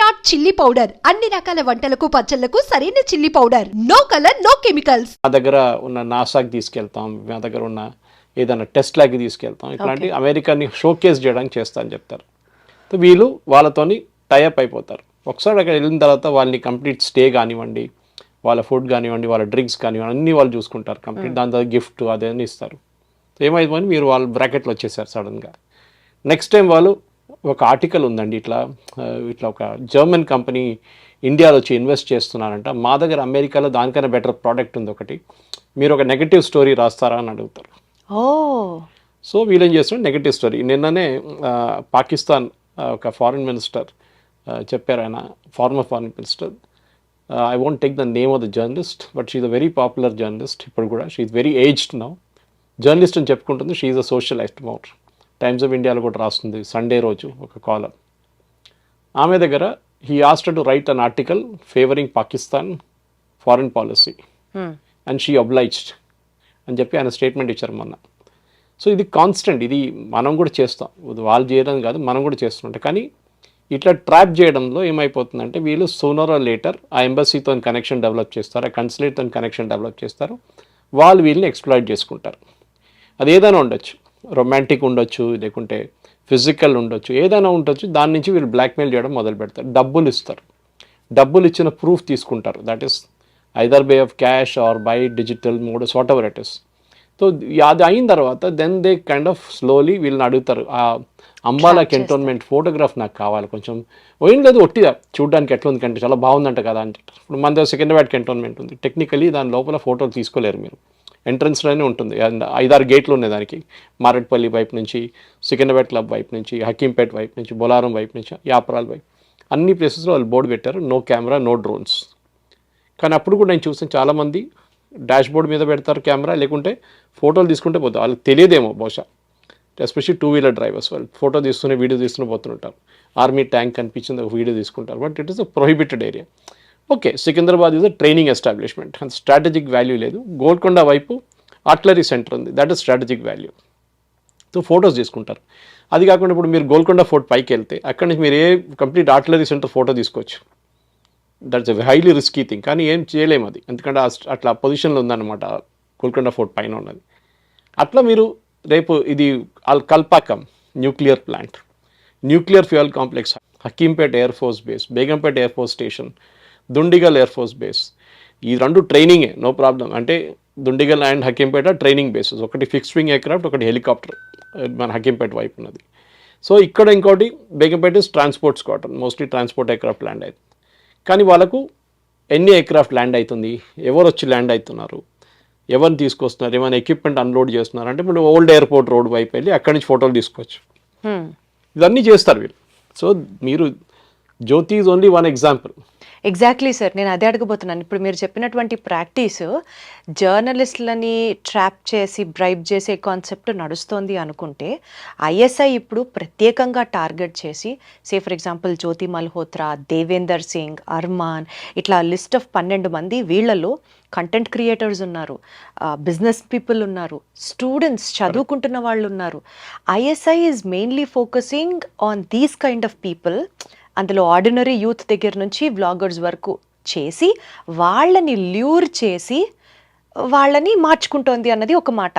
Virat chilli powder. అన్ని రకాల వంటలకు పచ్చళ్ళకు సరైన chilli powder. No colour no chemicals. మా దగ్గర ఉన్న నాసాకి తీసుకెళ్తాం. మా దగ్గర ఉన్న ఏదైనా టెస్ట్ ల్యాగ్కి తీసుకెళ్తాం. ఇట్లాంటి అమెరికాని షోకేస్ చేయడానికి చేస్తా అని చెప్తారు వీళ్ళు వాళ్ళతోని టైఅప్ అయిపోతారు. ఒకసారి అక్కడ వెళ్ళిన తర్వాత వాళ్ళని కంప్లీట్ స్టే కానివ్వండి వాళ్ళ ఫుడ్ కానివ్వండి వాళ్ళ డ్రింక్స్ కానివ్వండి అన్నీ వాళ్ళు చూసుకుంటారు కంప్లీట్. దాని తర్వాత గిఫ్ట్ అదేని ఇస్తారు. ఏమైపోయింది మీరు వాళ్ళ బ్రాకెట్లో వచ్చేసారు సడన్గా. నెక్స్ట్ టైం వాళ్ళు ఒక ఆర్టికల్ ఉందండి. ఇట్లా ఇట్లా ఒక జర్మన్ కంపెనీ ఇండియాలో వచ్చి ఇన్వెస్ట్ చేస్తున్నారంట. మా దగ్గర అమెరికాలో దానికన్నా బెటర్ ప్రోడక్ట్ ఉంది ఒకటి. మీరు ఒక నెగటివ్ స్టోరీ రాస్తారా అని అడుగుతారు. ఓ. సో వీళ్ళు ఏం చేస్తున్నారు? Negative story. నిన్ననే పాకిస్తాన్ ఒక ఫారిన్ మినిస్టర్ చెప్పారు ఆయన former foreign minister. I won't take the name of the journalist but she's a very popular journalist ఇప్పుడు కూడా she's very aged now journalist అని చెప్పుకుంటుంది she's a socialist mouth Times of ఇండియాలో కూడా రాస్తుంది సండే రోజు ఒక కాలం ఆమె దగ్గర he asked to write an article favouring Pakistan foreign policy. And she obliged అని చెప్పి ఆయన స్టేట్మెంట్ ఇచ్చారు మొన్న. సో ఇది కాన్స్టెంట్ ఇది మనం కూడా చేస్తాం. వాళ్ళు చేయడం కాదు మనం కూడా చేస్తుంటాం కానీ ఇట్లా ట్రాప్ చేయడంలో ఏమైపోతుందంటే వీళ్ళు సూనర్ లేటర్ ఆ ఎంబసీతో కనెక్షన్ డెవలప్ చేస్తారు ఆ కన్సులేట్తో కనెక్షన్ డెవలప్ చేస్తారు. వాళ్ళు వీళ్ళని ఎక్స్ప్లాయిట్ చేసుకుంటారు. అది ఏదైనా ఉండొచ్చు. రొమాంటిక్ ఉండొచ్చు లేకుంటే ఫిజికల్ ఉండొచ్చు ఏదైనా ఉండొచ్చు దాని నుంచి వీళ్ళు బ్లాక్మెయిల్ చేయడం మొదలు పెడతారు. డబ్బులు ఇస్తారు. డబ్బులు ఇచ్చిన ప్రూఫ్ తీసుకుంటారు. That is either by of cash or by digital modes whatever it is so అది అయిన తర్వాత then they kind of slowly వీళ్ళని అడుగుతారు. ఆ అంబాలా కంటోన్మెంట్ ఫోటోగ్రాఫ్ నాకు కావాలి. కొంచెం ఏం లేదు ఒట్టిదా చూడడానికి ఎట్లా ఉంది కంటే చాలా బాగుందంట కదా అంటే ఇప్పుడు మన దగ్గర సికింద్రాబాద్ కంటోన్మెంట్ ఉంది. టెక్నికలీ దాని లోపల ఫోటోలు తీసుకోలేరు మీరు. ఎంట్రన్స్లోనే ఉంటుంది. అండ్ ఐదారు గేట్లు ఉన్నాయి దానికి. మారేట్పల్లి వైపు నుంచి సికింద్రాబాద్ క్లబ్ వైపు నుంచి హకీంపేట్ వైపు నుంచి బొలారం వైపు నుంచి యాపరాల వైపు. అన్ని ప్లేసెస్లో వాళ్ళు బోర్డు పెట్టారు. No camera no drones. కానీ అప్పుడు కూడా నేను చూసాను చాలామంది డాష్ బోర్డ్ మీద పెడతారు కెమెరా లేకుంటే ఫోటోలు తీసుకుంటే పోతారు. వాళ్ళకి తెలియదేమో బహుశా. ఎస్పెషల్లీ టూ వీలర్ డ్రైవర్స్ వాళ్ళు. ఫోటో తీసుకునే వీడియో తీస్తూనే పోతుంటారు. ఆర్మీ ట్యాంక్ కనిపించింది ఒక వీడియో తీసుకుంటారు. But it is a prohibited area. Okay Secunderabad is a training establishment అంత స్ట్రాటజిక్ వాల్యూ లేదు. గోల్కొండ వైపు ఆర్టిలరీ సెంటర్ ఉంది. That is strategic value so photos తీసుకుంటారు. అది కాకుండా ఇప్పుడు మీరు గోల్కొండ ఫోర్ట్ పైకి వెళ్తే అక్కడి నుంచి మీరు a complete artillery centre photo తీసుకోవచ్చు. That's a highly risky thing కానీ ఏం చేయలేము అది. ఎందుకంటే అట్లా పొజిషన్లో ఉందన్నమాట గోల్కొండ ఫోర్ట్ పైన ఉన్నది. అట్లా మీరు రేపు ఇది అల్ Kalpakkam nuclear plant nuclear fuel complex Hakimpet air force base Begumpet air force station Dundigal air force base ఈ రెండు ట్రైనింగే నో ప్రాబ్లం. అంటే Dundigal and Hakimpet training bases ఒకటి ఫిక్స్డ్ వింగ్ ఎయిర్క్రాఫ్ట్ ఒకటి హెలికాప్టర్ మన హకీంపేట వైపు ఉన్నది. సో ఇక్కడ ఇంకోటి Begumpet is transport squadron mostly transport aircraft land అవుతుంది కానీ వాళ్ళకు ఎన్ని ఎయిర్క్రాఫ్ట్ ల్యాండ్ అవుతుంది? ఎవరు వచ్చి ల్యాండ్ అవుతున్నారు? ఎవరిని తీసుకొస్తున్నారు? ఏమైనా ఎక్విప్మెంట్ అన్లోడ్ చేస్తున్నారు? అంటే ఇప్పుడు ఓల్డ్ ఎయిర్పోర్ట్ రోడ్ వైపు వెళ్ళి అక్కడి నుంచి ఫోటోలు తీసుకోవచ్చు. ఇవన్నీ చేస్తారు వీళ్ళు. సో మీరు Jyoti is only one example exactly sir నేను అదే అడగబోతున్నాను. ఇప్పుడు మీరు చెప్పినటువంటి ప్రాక్టీస్ జర్నలిస్టులని ట్రాప్ చేసి బ్రైబ్ చేసే కాన్సెప్ట్ నడుస్తోంది అనుకుంటే ఐఎస్ఐ ఇప్పుడు ప్రత్యేకంగా టార్గెట్ చేసి say for example Jyoti Malhotra Devender Singh Armaan ఇట్లా లిస్ట్ ఆఫ్ పన్నెండు మంది వీళ్ళలో కంటెంట్ క్రియేటర్స్ ఉన్నారు బిజినెస్ పీపుల్ ఉన్నారు స్టూడెంట్స్ చదువుకుంటున్న వాళ్ళు ఉన్నారు ISI is mainly focusing on these kind of people అందులో ఆర్డినరీ యూత్ దగ్గర నుంచి వ్లాగర్స్ వరకు చేసి వాళ్ళని ల్యూర్ చేసి వాళ్ళని మార్చుకుంటోంది అన్నది ఒక మాట.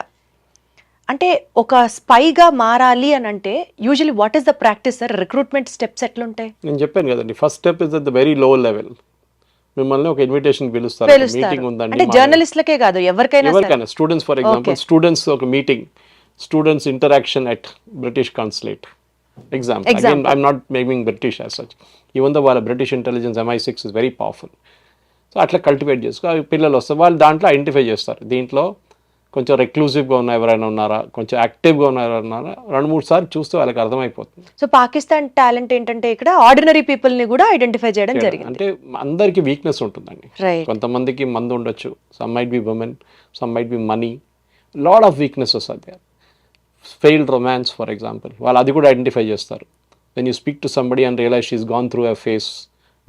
అంటే ఒక స్పైగా మారాలి అని అంటే usually what is the practice sir recruitment steps ఎట్లుంటాయి? నేను చెప్పాను కదండి first step is at the very low level మిమ్మల్ని ఒక ఇన్విటేషన్ పిలుస్తారు మీటింగ్ ఉందండి అంటే జర్నలిస్టులకే కాదు ఎవరికైనా సరే. ఎవరికైనా స్టూడెంట్స్ ఫర్ ఎగ్జాంపుల్ స్టూడెంట్స్ ఒక meeting students interaction at British consulate example again Example. I'm not making British as such even though వాళ్ళ British intelligence MI six is very powerful so అట్లా కల్టివేట్ చేసుకో. అవి పిల్లలు వస్తారు. వాళ్ళు దాంట్లో ఐడెంటిఫై చేస్తారు. దీంట్లో కొంచెం రెక్లూజివ్గా ఉన్న ఎవరైనా ఉన్నారా? కొంచెం యాక్టివ్గా ఉన్న ఎవరైనా ఉన్నారా? రెండు మూడు సార్లు చూస్తే వాళ్ళకి అర్థమైపోతుంది. సో పాకిస్తాన్ టాలెంట్ ఏంటంటే ఇక్కడ ఆర్డినరీ పీపుల్ని కూడా ఐడెంటిఫై చేయడం జరిగింది. అంటే అందరికీ వీక్నెస్ ఉంటుందండి. కొంతమందికి మందు ఉండొచ్చు. Some might be women some might be money lot of weaknesses అది ఫెయిల్డ్ రొమాన్స్ ఫర్ ఎగ్జాంపుల్ వాళ్ళు అది కూడా ఐడెంటిఫై చేస్తారు. When you speak to somebody and realise she's gone through a phase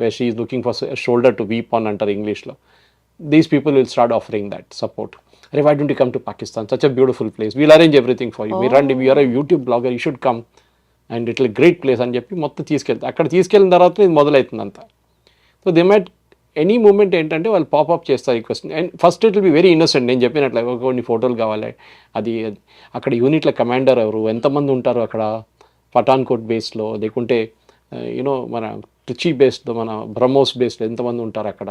way she's looking for shoulder to weep on అంటారు ఇంగ్లీష్లో these people will start offering that support అరే why don't come to Pakistan such a beautiful place we'll arrange everything for you మీరు రండి. We're YouTube blogger you should come and ఇట్లా great place అని చెప్పి మొత్తం తీసుకెళ్తారు. అక్కడ తీసుకెళ్ళిన తర్వాత ఇది మొదలవుతుంది అంతా so they might any moment ఏంటంటే వాళ్ళు పాపప్ చేస్తారు ఈ question and first it will be very innocent నేను చెప్పినట్లు కొన్ని ఫోటోలు కావాలి. అది అక్కడ యూనిట్ల కమాండర్ ఎవరు ఎంతమంది ఉంటారు అక్కడ? పఠాన్కోట్ బేస్లో లేకుంటే యూనో మన ట్రిచి బేస్లో మన బ్రహ్మోస్ బేస్లో ఎంతమంది ఉంటారు అక్కడ?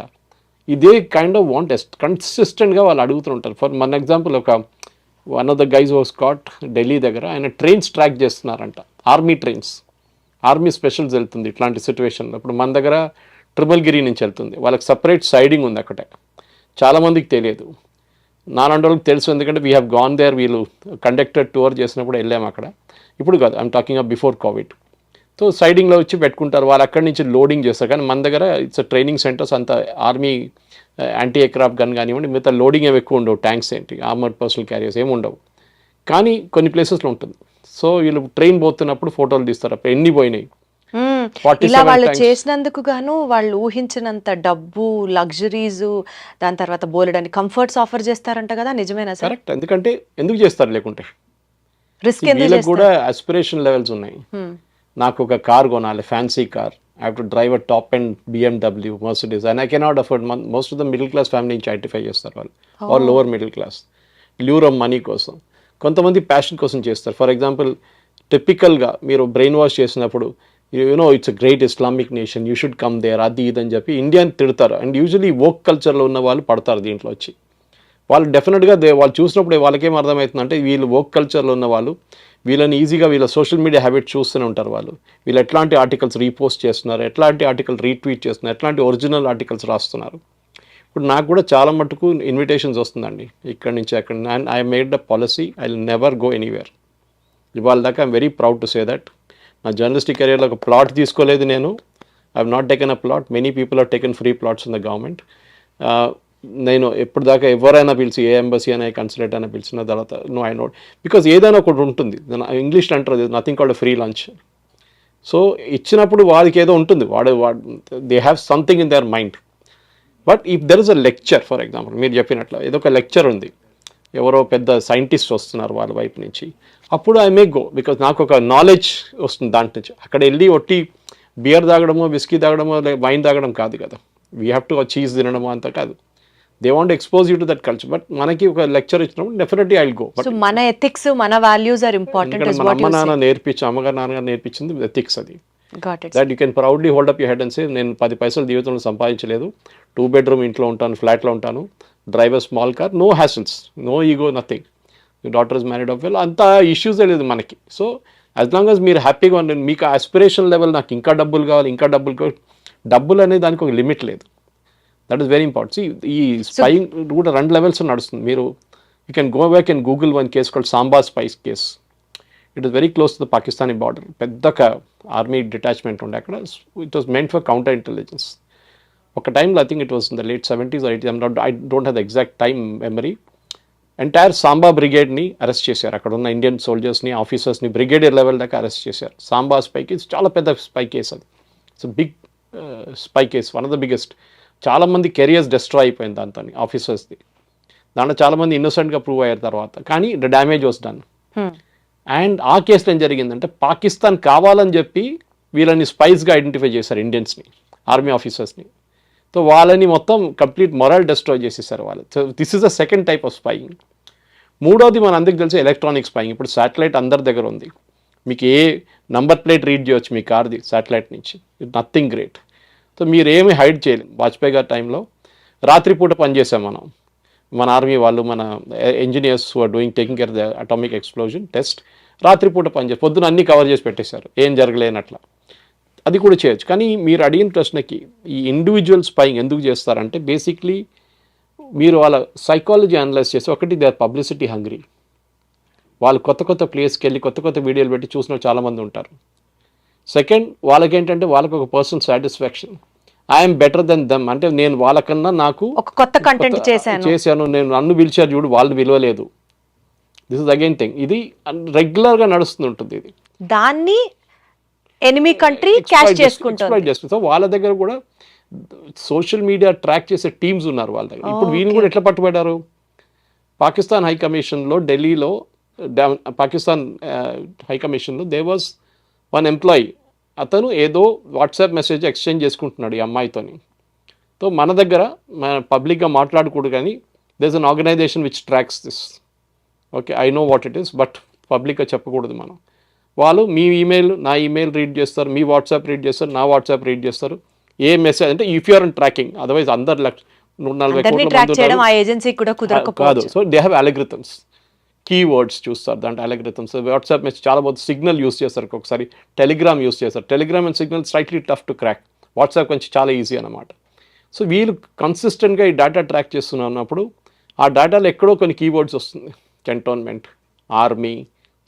ఇదే కైండ్ ఆఫ్ వాంట్ కన్సిస్టెంట్గా వాళ్ళు అడుగుతుంటారు ఫర్ మన ఎగ్జాంపుల్ ఒక one of the guys was caught Delhi దగ్గర. ఆయన ట్రైన్స్ ట్రాక్ చేస్తున్నారంట. ఆర్మీ ట్రైన్స్ ఆర్మీ స్పెషల్స్ వెళ్తుంది ఇట్లాంటి సిచ్యువేషన్లో ఇప్పుడు మన దగ్గర ట్రిపుల్గిరి నుంచి వెళ్తుంది. వాళ్ళకి సపరేట్ సైడింగ్ ఉంది అక్కడే. చాలామందికి తెలియదు. నాలాంటి వాళ్ళకి తెలుసు ఎందుకంటే వీ హ్యావ్ గాన్ దేర్ వీళ్ళు కండక్టర్ టూర్ చేసినప్పుడు వెళ్ళాము అక్కడ. ఇప్పుడు కాదు I'm talking up before covid so సైడింగ్లో వచ్చి పెట్టుకుంటారు. వాళ్ళు అక్కడి నుంచి లోడింగ్ చేస్తారు. కానీ మన దగ్గర ఇట్స్ ట్రైనింగ్ సెంటర్స్ అంత ఆర్మీ యాంటీ ఎయిర్క్రాఫ్ట్ గన్ కానివ్వండి మిగతా లోడింగ్ ఏమి ఎక్కువ ఉండవు. ట్యాంక్స్ ఏంటి ఆర్మర్డ్ పర్సనల్ క్యారియర్స్ ఏమి ఉండవు. కానీ కొన్ని ప్లేసెస్లో ఉంటుంది. సో వీళ్ళు ట్రైన్ పోతున్నప్పుడు ఫోటోలు తీస్తారు. అప్పుడు ఎన్ని పోయినాయి? ఇలా వాళ్ళు. చేసినందుకు గాను వాళ్ళు ఊహించినంత డబ్బు లగ్జరీస్ దాని తర్వాత బోలెడని కంఫర్ట్స్ ఆఫర్ చేస్తారంట కదా నిజమేనా సార్? కరెక్ట్ ఎందుకంటే ఎందుకు చేస్తారు లేకుంటే? రిస్క్ వీళ్ళకి కూడా అస్పిరేషన్ లెవెల్స్ ఉన్నాయి. మ్మ్. నాకు ఒక కార్ కొనాలి fancy car I have to drive a top and BMW Mercedes and I cannot afford most of the middle class family నుంచి ఐడెంటిఫై చేస్తారు వాళ్ళు. Or lower middle class lure of money కోసం. కొంతమంది passion కోసం చేస్తారు. For example టిపికల్గా మీరు brain wash చేసినప్పుడు you know it's great Islamic nation you should come there అది ఇది అని చెప్పి ఇండియాని తిడతారు. అండ్ యూజువలీ వోక్ కల్చర్లో ఉన్న వాళ్ళు పడతారు దీంట్లో వచ్చి. వాళ్ళు డెఫినెట్గా వాళ్ళు చూసినప్పుడు వాళ్ళకేం అర్థమవుతుందంటే వీళ్ళు వోక్ కల్చర్లో ఉన్న వాళ్ళు వీళ్ళని ఈజీగా వీళ్ళ సోషల్ మీడియా హ్యాబిట్ చూస్తూనే ఉంటారు వాళ్ళు. వీళ్ళు ఎట్లాంటి ఆర్టికల్స్ రీపోస్ట్ చేస్తున్నారు ఎట్లాంటి ఆర్టికల్ రీట్వీట్ చేస్తున్నారు ఎట్లాంటి ఒరిజినల్ ఆర్టికల్స్ రాస్తున్నారు. ఇప్పుడు నాకు కూడా చాలా మటుకు ఇన్విటేషన్స్ వస్తుందండి. ఇక్కడ నుంచి అక్కడ I made the policy I will never go anywhere ఇవాళ దాకా I'm very proud to say that నా జర్నలిస్టిక్ కెరియర్లో ఒక ప్లాట్ తీసుకోలేదు నేను. I not taken a plot many people are taken free plots in the government నేను ఎప్పుడు దాకా ఎవరైనా పిలిచి ఏ ఎంబసీ అయినా కన్సులేట్ అయినా పిలిచిన తర్వాత నో ఐ నోట్ బికాజ్ ఏదైనా ఒకటి ఉంటుంది. ఇంగ్లీష్లో అంటారు nothing called free lunch so ఇచ్చినప్పుడు వాడికి ఏదో ఉంటుంది. వాడు వాడు they have something in their mind but if there is a lecture for example మీరు చెప్పినట్లు ఏదో ఒక లెక్చర్ ఉంది. ఎవరో పెద్ద సైంటిస్ట్ వస్తున్నారు వాళ్ళ వైపు నుంచి. అప్పుడు ఐ మే గో బికాజ్ నాకు ఒక నాలెడ్జ్ వస్తుంది దాంట్ నుంచి. అక్కడ వెళ్ళి ఒట్టి బియర్ తాగడమో బిస్కీ తాగడమో వైన్ తాగడం కాదు కదా. వీ హ్యావ్ టు చీజ్ తినడమో అంత కాదు. They want expose you to that culture but మనకి ఒక లెక్చర్ ఇచ్చినప్పుడు డెఫినెట్లీ ఐ గో బట్ మన ఎథిక్స్ మన వాల్యూస్ ఆర్ ఇంపార్టెంట్ మన అమ్మ నాన్న నేర్పించి అమ్మగారు నాన్నగారు నేర్పించింది ఎథిక్స్ అది. That you can proudly hold up you head and say నేను పది పైసలు జీవితంలో సంపాదించలేదు. టూ బెడ్రూమ్ ఇంట్లో ఉంటాను ఫ్లాట్లో ఉంటాను. Drive small car no hassles no ego nothing daughter is married off well అంత ఇష్యూస్ లేదు మనకి. సో యాజ్ లాంగ్ as మీరు హ్యాపీగా ఉండండి మీకు ఆస్పిరేషన్ లెవెల్ నాకు ఇంకా డబ్బులు కావాలి ఇంకా డబ్బులు కావాలి డబ్బులు అనేది దానికి ఒక లిమిట్ లేదు. దట్ ఈస్ వెరీ ఇంపార్టెంట్ ఈ స్పైయింగ్ కూడా రెండు లెవెల్స్ నడుస్తుంది. మీరు you can go back and Google one case called Samba spies case it is very close to the Pakistani border పెద్ద ఆర్మీ డిటాచ్మెంట్ ఉండే అక్కడ. It was meant for counter intelligence ఒక టైంలో I think it was in the late seventies I not I don't have the exact time memory entire Samba బ్రిగేడ్ని arrest చేశారు. అక్కడ ఉన్న Indian సోల్జర్స్ని ఆఫీసర్స్ని బ్రిగేడియర్ లెవెల్ దాకా అరెస్ట్ చేశారు. సాంబా స్పై కేస్ చాలా పెద్ద స్పై కేస్ అది. It's big spy case one of the biggest చాలామంది కెరియర్స్ డిస్ట్రాయ్ అయిపోయింది దాంతో ఆఫీసర్స్ది దాంట్లో చాలామంది ఇన్నోసెంట్గా ప్రూవ్ అయ్యారు తర్వాత. కానీ the damage was done and ఆ కేసులో ఏం జరిగిందంటే పాకిస్తాన్ కావాలని చెప్పి వీళ్ళని స్పైస్గా ఐడెంటిఫై చేశారు ఇండియన్స్ని ఆర్మీ ఆఫీసర్స్ని సో వాళ్ళని మొత్తం కంప్లీట్ మొరల్ డిస్ట్రాయ్ చేసేసారు వాళ్ళు. So this is the second type of spying మూడోది మన అందరికి తెలిసి ఎలక్ట్రానిక్ స్పైయింగ్ ఇప్పుడు శాటిలైట్ అందరి దగ్గర ఉంది. మీకు ఏ నంబర్ ప్లేట్ రీడ్ చేయొచ్చు మీ కార్ది శాటిలైట్ నుంచి. నథింగ్ గ్రేట్ సో మీరు ఏమి హైడ్ చేయలేం. వాజ్పేయి గారి టైంలో రాత్రిపూట పనిచేసాం మనం. మన ఆర్మీ వాళ్ళు మన engineers are doing taking care the atomic explosion test రాత్రిపూట పనిచేసి పొద్దున అన్ని కవర్ చేసి పెట్టేశారు. ఏం జరగలేనట్లా. అది కూడా చేయొచ్చు. కానీ మీరు అడిగిన ప్రశ్నకి ఈ ఇండివిజువల్ స్పైయింగ్ ఎందుకు చేస్తారంటే బేసిక్లీ మీరు వాళ్ళ సైకాలజీ అనలైజ్ చేసి ఒకటి దే ఆర్ పబ్లిసిటీ హంగ్రీ వాళ్ళు కొత్త కొత్త ప్లేస్కి వెళ్ళి కొత్త కొత్త వీడియోలు పెట్టి చూసిన చాలామంది ఉంటారు. సెకండ్ వాళ్ళకేంటంటే వాళ్ళకి ఒక personal satisfaction I'm better than them అంటే నేను వాళ్ళకన్నా నాకు ఒక కొత్త కంటెంట్ చేశాను. చేశాను. నేను నన్ను పిలిచారు చూడు వాళ్ళు విలువలేదు దిస్ ఇస్ అగైన్ థింగ్ ఇది రెగ్యులర్గా నడుస్తుంది ఉంటుంది ఇది. దాన్ని ఎనిమి కంట్రీ క్యాష్ చేసుకుంటుంది. చేస్తూ. సో వాళ్ళ దగ్గర కూడా సోషల్ మీడియా ట్రాక్ చేసే టీమ్స్ ఉన్నారు వాళ్ళ దగ్గర. ఇప్పుడు వీళ్ళు కూడా ఎట్లా పట్టుబడ్డారు? పాకిస్తాన్ హై కమిషన్లో ఢిల్లీలో పాకిస్తాన్ హై కమిషన్లో దే వాజ్ వన్ ఎంప్లాయీ అతను ఏదో వాట్సాప్ మెసేజ్ ఎక్స్చేంజ్ చేసుకుంటున్నాడు ఈ అమ్మాయితోని. సో మన దగ్గర మన పబ్లిక్గా మాట్లాడకూడదు కానీ there's an organization which tracks this okay I know what it is but పబ్లిక్గా చెప్పకూడదు మనం. వాళ్ళు మీ ఈమెయిల్ నా ఈమెయిల్ రీడ్ చేస్తారు మీ వాట్సాప్ రీడ్ చేస్తారు నా వాట్సాప్ రీడ్ చేస్తారు. ఏ మెసేజ్ అంటే if you're and tracking otherwise అందరు లక్ష నూట నలభై కోట్ల కాదు so they have algorithms keywords చూస్తారు దాంట్లో అలగ్రిథమ్స్ వాట్సాప్ మెసేజ్ చాలా బాగా సిగ్నల్ యూస్ చేస్తారు ఒకసారి టెలిగ్రామ్ యూస్ చేస్తారు. Telegram and Signal slightly tough to crack WhatsApp కొంచెం చాలా ఈజీ అనమాట సో వీళ్ళు కన్సిస్టెంట్గా ఈ డేటా ట్రాక్ చేస్తున్నప్పుడు ఆ డేటాలో ఎక్కడో కొన్ని కీవర్డ్స్ వస్తుంది. కంటోన్మెంట్ ఆర్మీ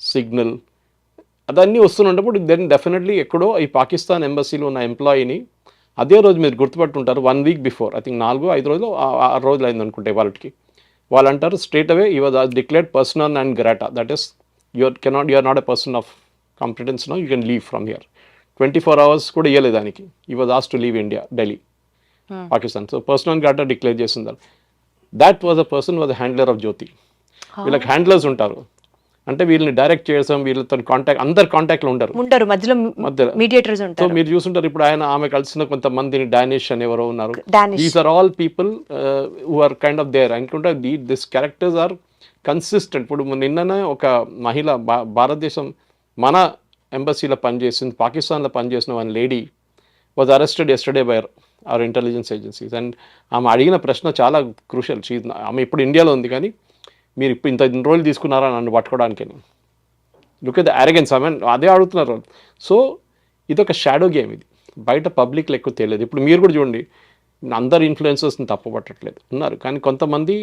సిగ్నల్ అదన్నీ వస్తున్నప్పుడు దెన్ డెఫినెట్లీ ఎక్కడో ఈ పాకిస్తాన్ ఎంబసీలో ఉన్న ఎంప్లాయీని అదే రోజు మీరు గుర్తుపట్టుంటారు one week before I think నాలుగు ఐదు రోజులు ఆ- ఆరు రోజులు అయింది అనుకుంటే వాళ్ళకి. వాళ్ళు అంటారు straight away he was declared persona non grata that is your cannot you're not a person of competence no you can leave from here twenty four hours కూడా ఇవ్వలేదు దానికి. He was as to leave India Delhi Pakistan. So persona grata declare చేసింది that was a person was handler of Jyoti వీళ్ళకి handlers ఉంటారు. అంటే వీళ్ళని direct చేసాం వీళ్ళతో కాంటాక్ట్ అందరు కాంటాక్ట్లో ఉంటారు ఉంటారు మధ్యలో మధ్యలో. మీడియేటర్స్ సో ఉంటారు. మీరు చూస్తుంటారు ఇప్పుడు ఆయన ఆమె కలిసిన కొంతమందిని డానిష్ అని ఎవరో ఉన్నారు. These are all people who are kind of there అనుకుంటే the this characters are consistent ఇప్పుడు నిన్ననే ఒక మహిళ భా- భారతదేశం మన ఎంబసీలో పనిచేసింది పాకిస్తాన్లో పనిచేసిన one lady was arrested yesterday by our intelligence agencies and ఆమె అడిగిన ప్రశ్న చాలా క్రూషల్ షీ ఆమె ఇప్పుడు ఇండియాలో ఉంది కానీ మీరు ఇప్పుడు ఇంత ఇన్ని రోజులు తీసుకున్నారా నన్ను పట్టుకోవడానికి? Look at the arrogance I mean అదే అడుగుతున్నారు సో ఇదొక షాడో గేమ్ ఇది. బయట పబ్లిక్లో ఎక్కువ తెలియదు ఇప్పుడు మీరు కూడా చూడండి అందరు ఇన్ఫ్లుయెన్సర్స్ని తప్పబట్టట్లేదు ఉన్నారు. కానీ కొంతమంది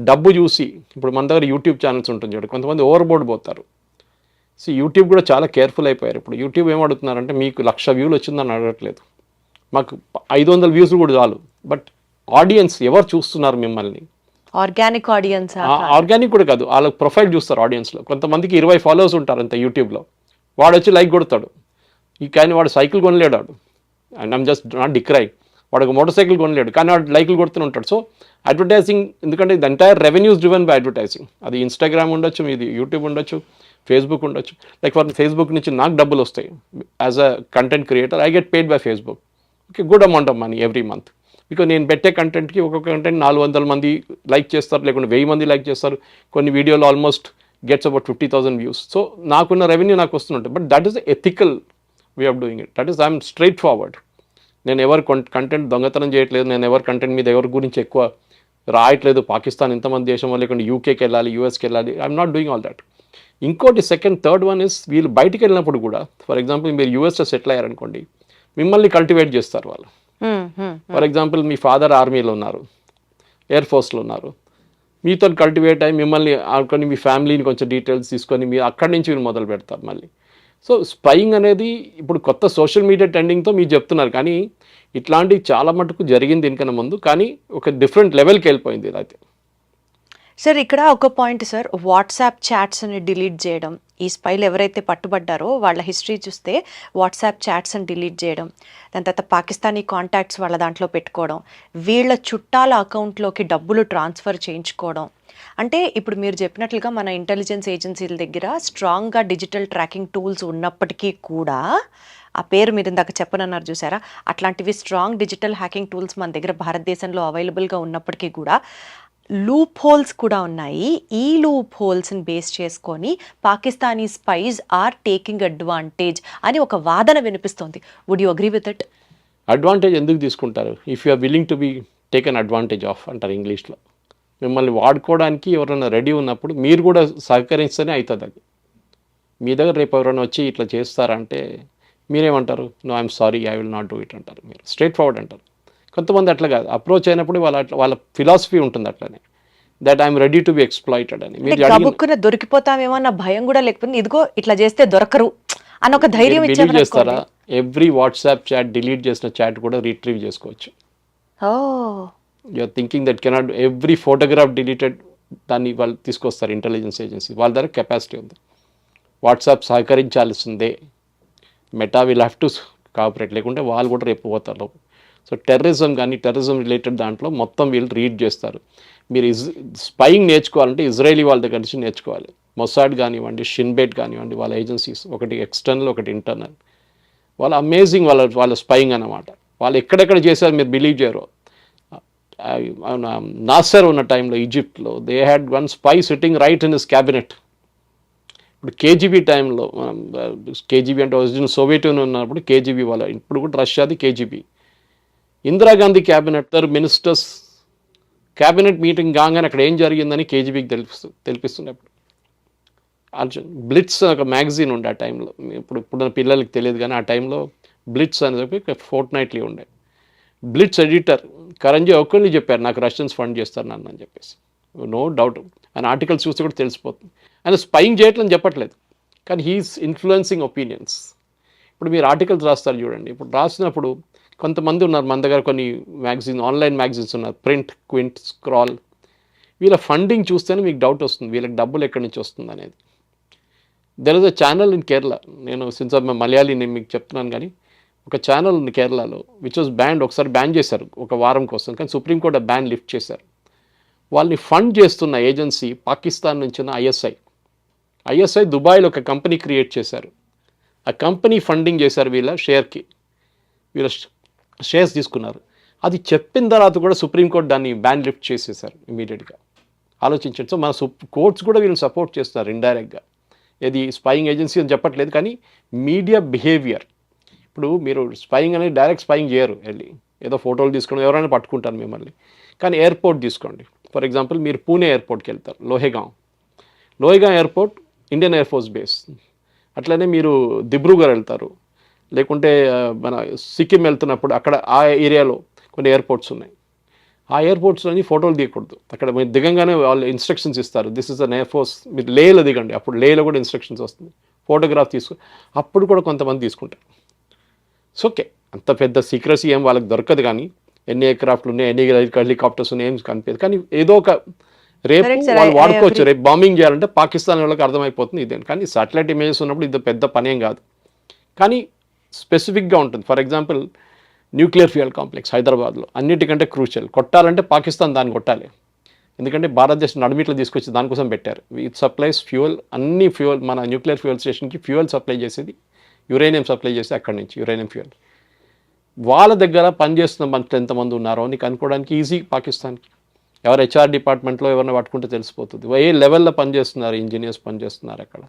డబ్బు చూసి ఇప్పుడు మన దగ్గర యూట్యూబ్ ఛానల్స్ ఉంటుంది చూడండి కొంతమంది ఓవర్ బోర్డ్ పోతారు. సో యూట్యూబ్ కూడా చాలా కేర్ఫుల్ అయిపోయారు. ఇప్పుడు యూట్యూబ్ ఏం అడుగుతున్నారంటే మీకు లక్ష వ్యూలు వచ్చిందని అడగట్లేదు. మాకు ఐదు వందల వ్యూస్ కూడా చాలు. బట్ ఆడియన్స్ ఎవరు చూస్తున్నారు మిమ్మల్ని? ఆర్గానిక్ ఆడియన్స్ ఆర్గానిక్ కూడా కాదు వాళ్ళ ప్రొఫైల్ చూస్తారు ఆడియన్స్లో కొంతమందికి ఇరవై ఫాలోవర్స్ ఉంటారు అంత యూట్యూబ్లో. వాడు వచ్చి లైక్ కొడతాడు. ఈ కానీ వాడు సైకిల్ కొనలేడు వాడు. And I'm just not decry వాడు ఒక మోటార్ సైకిల్ కొనలేడు. కానీ వాడు లైక్లు కొడుతూనే ఉంటాడు. సో అడ్వర్టైజింగ్ ఎందుకంటే ఇది entire revenues driven by advertising అది ఇన్స్టాగ్రామ్ ఉండొచ్చు ఇది యూట్యూబ్ ఉండొచ్చు ఫేస్బుక్ ఉండొచ్చు. లైక్ ఫర్ ఫేస్బుక్ నుంచి నాకు డబ్బులు వస్తాయి. As a content creator I get paid by Facebook okay good amount of money every month because నేను పెట్టే కంటెంట్కి ఒక్కొక్క కంటెంట్ నాలుగు వందల మంది లైక్ చేస్తారు లేకుంటే వెయ్యి మంది లైక్ చేస్తారు. కొన్ని వీడియోలు almost gets about fifty thousand views so నాకున్న రెవెన్యూ నాకు వస్తుంటుంది but that is ethical way of doing it that is I'm straightforward నేను ఎవరు కంటెంట్ దొంగతనం చేయట్లేదు నేను ఎవరి కంటెంట్ మీద ఎవరి గురించి ఎక్కువ రాయట్లేదు పాకిస్తాన్ ఇంతమంది దేశం లేకుంటే యూకేకి వెళ్ళాలి యూఎస్కి వెళ్ళాలి I'm not doing all that ఇంకోటి సెకండ్ థర్డ్ వన్ ఇస్ వీళ్ళు బయటికి వెళ్ళినప్పుడు కూడా ఫర్ ఎగ్జాంపుల్ మీరు యూఎస్లో సెటిల్ అయ్యారనుకోండి మిమ్మల్ని కల్టివేట్ చేస్తారు వాళ్ళు. Hmm, hmm, hmm. For example మీ ఫాదర్ ఆర్మీలో ఉన్నారు. ఎయిర్ ఫోర్స్లో ఉన్నారు. మీతో కల్టివేట్ అయ్యి మిమ్మల్ని ఆడుకొని మీ ఫ్యామిలీని కొంచెం డీటెయిల్స్ తీసుకొని మీరు అక్కడి నుంచి మీరు మొదలు పెడతారు మళ్ళీ. సో స్పయింగ్ అనేది ఇప్పుడు కొత్త సోషల్ మీడియా ట్రెండింగ్తో మీరు చెప్తున్నారు కానీ ఇట్లాంటివి చాలా మటుకు జరిగింది దీనికన్నా ముందు కానీ ఒక డిఫరెంట్ లెవెల్కి వెళ్ళిపోయింది ఇది అయితే సార్ ఇక్కడ ఒక పాయింట్ సార్ వాట్సాప్ చాట్స్ని డిలీట్ చేయడం. ఈ స్పైలు ఎవరైతే పట్టుబడ్డారో వాళ్ళ హిస్టరీ చూస్తే వాట్సాప్ చాట్స్ని డిలీట్ చేయడం. దాని తర్వాత పాకిస్తానీ కాంటాక్ట్స్ వాళ్ళ దాంట్లో పెట్టుకోవడం. వీళ్ళ చుట్టాల అకౌంట్లోకి డబ్బులు ట్రాన్స్ఫర్ చేయించుకోవడం. అంటే ఇప్పుడు మీరు చెప్పినట్లుగా మన ఇంటెలిజెన్స్ ఏజెన్సీల దగ్గర స్ట్రాంగ్గా డిజిటల్ ట్రాకింగ్ టూల్స్ ఉన్నప్పటికీ కూడా ఆ పేరు మీరు ఇందాక చెప్పనన్నారు చూసారా అట్లాంటివి స్ట్రాంగ్ డిజిటల్ హ్యాకింగ్ టూల్స్ మన దగ్గర భారతదేశంలో అవైలబుల్గా ఉన్నప్పటికీ కూడా లూప్ హోల్స్ కూడా ఉన్నాయి. ఈ లూప్ హోల్స్ని బేస్ చేసుకొని Pakistani spies are taking advantage అని ఒక వాదన వినిపిస్తోంది. Would you agree with it advantage ఎందుకు తీసుకుంటారు? If you are willing to be taken advantage of అంటారు ఇంగ్లీష్లో. మిమ్మల్ని వాడుకోవడానికి ఎవరైనా రెడీ ఉన్నప్పుడు మీరు కూడా సహకరిస్తేనే అవుతుంది అది. మీ దగ్గర రేపు ఎవరైనా వచ్చి ఇట్లా చేస్తారంటే మీరేమంటారు? No I'm sorry I will not do it అంటారు మీరు. స్ట్రైట్ ఫార్వర్డ్ అంటారు. కొంతమంది అట్లా కాదు. అప్రోచ్ అయినప్పుడు వాళ్ళ అట్లా వాళ్ళ ఫిలాసఫీ ఉంటుంది అట్లనే. That I'm ready to be exploited అని. మీరు గబుక్కున దొరికిపోతామేమో అన్న భయం కూడా లేకపోతే ఇదిగో ఇట్లా చేస్తే దొరకరు అని ఒక ధైర్యం డిలీట్ చేస్తారా? ఎవ్రీ వాట్సాప్ చాట్ డిలీట్ చేసిన చాట్ కూడా రిట్రీవ్ చేసుకోవచ్చు. ఓ. You're thinking that cannot every photograph deleted దాన్ని వాళ్ళు తీసుకొస్తారు ఇంటెలిజెన్స్ ఏజెన్సీ వాళ్ళ దగ్గర కెపాసిటీ ఉంది. WhatsApp సహకరించాల్సిందే. Meta will have to cooperate లేకుంటే వాళ్ళు కూడా రేపు పోతారు. సో టెర్రరిజం కానీ టెర్రరిజం రిలేటెడ్ దాంట్లో మొత్తం వీళ్ళు రీడ్ చేస్తారు. మీరు ఇజ్ స్పైయింగ్ నేర్చుకోవాలంటే ఇజ్రాయలీ వాళ్ళ దగ్గర నుంచి నేర్చుకోవాలి. మొసాడ్ కానివ్వండి షిన్బేట్ కానివ్వండి వాళ్ళ ఏజెన్సీస్ ఒకటి ఎక్స్టర్నల్ ఒకటి ఇంటర్నల్ వాళ్ళ అమేజింగ్ వాళ్ళ వాళ్ళ స్పైయింగ్ అన్నమాట. వాళ్ళు ఎక్కడెక్కడ చేశారు మీరు బిలీవ్ చేయరు. నాసర్ ఉన్న టైంలో ఈజిప్ట్లో they had one spy sitting right in his cabinet ఇప్పుడు కేజీబీ టైంలో కేజీబీ అంటే ఒరిజినల్ సోవియట్ యూనియన్ ఉన్నప్పుడు కేజీబీ వాళ్ళ ఇప్పుడు కూడా రష్యాది KGB Indira Gandhi cabinet ministers cabinet meeting కాగానే అక్కడ ఏం జరిగిందని కేజీబీకి తెలిపిస్తు తెలిపిస్తున్నప్పుడు. అర్జున్ బ్లిట్స్ ఒక మ్యాగజైన్ ఉండే ఆ టైంలో. ఇప్పుడు ఇప్పుడున్న పిల్లలకి తెలియదు కానీ ఆ టైంలో బ్లిట్స్ అని చెప్పి ఫోర్ట్ నైట్లీ ఉండే. బ్లిట్స్ ఎడిటర్ కరంజీ ఒక్కరిని చెప్పారు నాకు రష్యన్స్ ఫండ్ చేస్తారు నన్ను అని చెప్పేసి. No doubt. ఆయన ఆర్టికల్స్ చూస్తే కూడా తెలిసిపోతుంది. ఆయన స్పైయింగ్ చేయట్లని చెప్పట్లేదు. కానీ హీఈస్ ఇన్ఫ్లుయెన్సింగ్ ఒపీనియన్స్. ఇప్పుడు మీరు ఆర్టికల్స్ రాస్తారు చూడండి. ఇప్పుడు రాసినప్పుడు కొంతమంది ఉన్నారు మన దగ్గర కొన్ని మ్యాగజైన్ ఆన్లైన్ మ్యాగజైన్స్ ఉన్నారు. Print Quint Scroll. వీళ్ళ ఫండింగ్ చూస్తేనే మీకు డౌట్ వస్తుంది వీళ్ళకి డబ్బులు ఎక్కడి నుంచి వస్తుంది అనేది there is a channel in Kerala నేను సిన్స్ ఆఫ్ మలయాళీ నేను మీకు చెప్తున్నాను కానీ ఒక ఛానల్ ఉంది కేరళలో విచ్ వాజ్ బ్యాండ్ ఒకసారి బ్యాన్ చేశారు ఒక వారం కోసం. కానీ సుప్రీంకోర్టు ఆ బ్యాన్ లిఫ్ట్ చేశారు. వాళ్ళని ఫండ్ చేస్తున్న ఏజెన్సీ పాకిస్తాన్ నుంచి ఐఎస్ఐ ఐఎస్ఐ దుబాయ్లో ఒక కంపెనీ క్రియేట్ చేశారు. ఆ కంపెనీ ఫండింగ్ చేశారు వీళ్ళ షేర్కి వీళ్ళ షేర్స్ తీసుకున్నారు. అది చెప్పిన తర్వాత కూడా సుప్రీంకోర్టు దాన్ని బ్యాన్ లిఫ్ట్ చేసేసారు ఇమీడియట్గా ఆలోచించండి. సో మన సుప్ కోర్ట్స్ కూడా వీళ్ళని సపోర్ట్ చేస్తున్నారు ఇండైరెక్ట్గా ఇది స్పైయింగ్ ఏజెన్సీ అని చెప్పట్లేదు కానీ మీడియా బిహేవియర్ ఇప్పుడు మీరు స్పైయింగ్ అనేది డైరెక్ట్ స్పైయింగ్ చేయరు వెళ్ళి. ఏదో ఫోటోలు తీసుకోండి ఎవరైనా పట్టుకుంటారు మిమ్మల్ని. కానీ ఎయిర్పోర్ట్ తీసుకోండి. ఫర్ ఎగ్జాంపుల్ మీరు పూణే ఎయిర్పోర్ట్కి వెళ్తారు Lohegaon Lohegaon airport Indian air force base అట్లనే మీరు దిబ్రూగర్ వెళ్తారు. లేకుంటే మన సిక్కిం వెళ్తున్నప్పుడు అక్కడ ఆ ఏరియాలో కొన్ని ఎయిర్పోర్ట్స్ ఉన్నాయి. ఆ ఎయిర్పోర్ట్స్లోని ఫోటోలు తీయకూడదు. అక్కడ మీరు దిగంగానే వాళ్ళు ఇన్స్ట్రక్షన్స్ ఇస్తారు. This is an air force మీరు లేలో దిగండి. అప్పుడు లేలో కూడా ఇన్స్ట్రక్షన్స్ వస్తుంది. ఫోటోగ్రాఫ్ తీసుకు అప్పుడు కూడా కొంతమంది తీసుకుంటారు. సో ఓకే అంత పెద్ద సీక్రసీ ఏం వాళ్ళకి దొరకదు కానీ ఎన్ని ఎయిర్క్రాఫ్ట్లు ఉన్నాయి ఎన్ని హెలికాప్టర్స్ ఉన్నాయి ఏం కనిపించదు. కానీ ఏదో ఒక రేపు. వాళ్ళు వాడుకోవచ్చు. రేపు బాంబింగ్ చేయాలంటే పాకిస్తాన్ వాళ్ళకి అర్థమైపోతుంది ఇదే. కానీ సాటిలైట్ ఇమేజెస్ ఉన్నప్పుడు ఇది పెద్ద పనేం కాదు. కానీ స్పెసిఫిక్గా ఉంటుంది. For example nuclear fuel complex హైదరాబాద్లో అన్నిటికంటే క్రూషియల్. కొట్టాలంటే పాకిస్తాన్ దాన్ని కొట్టాలి. ఎందుకంటే భారతదేశం నడుమిట్లో తీసుకొచ్చి దానికోసం పెట్టారు. ఇట్ సప్లైస్ ఫ్యూయల్ అన్ని ఫ్యూయల్ మన న్యూక్లియర్ ఫ్యూయల్ స్టేషన్కి ఫ్యూయల్ సప్లై చేసేది యురేనియం సప్లై చేసి అక్కడి నుంచి యురేనియం ఫ్యూయల్. వాళ్ళ దగ్గర పనిచేస్తున్న మనుషులు ఎంతమంది ఉన్నారో నీకు అనుకోవడానికి ఈజీ పాకిస్తాన్కి. ఎవరు హెచ్ఆర్ డిపార్ట్మెంట్లో ఎవరిని పట్టుకుంటే తెలిసిపోతుంది. ఏ లెవెల్లో పనిచేస్తున్నారు ఇంజనీర్స్ పనిచేస్తున్నారు అక్కడ.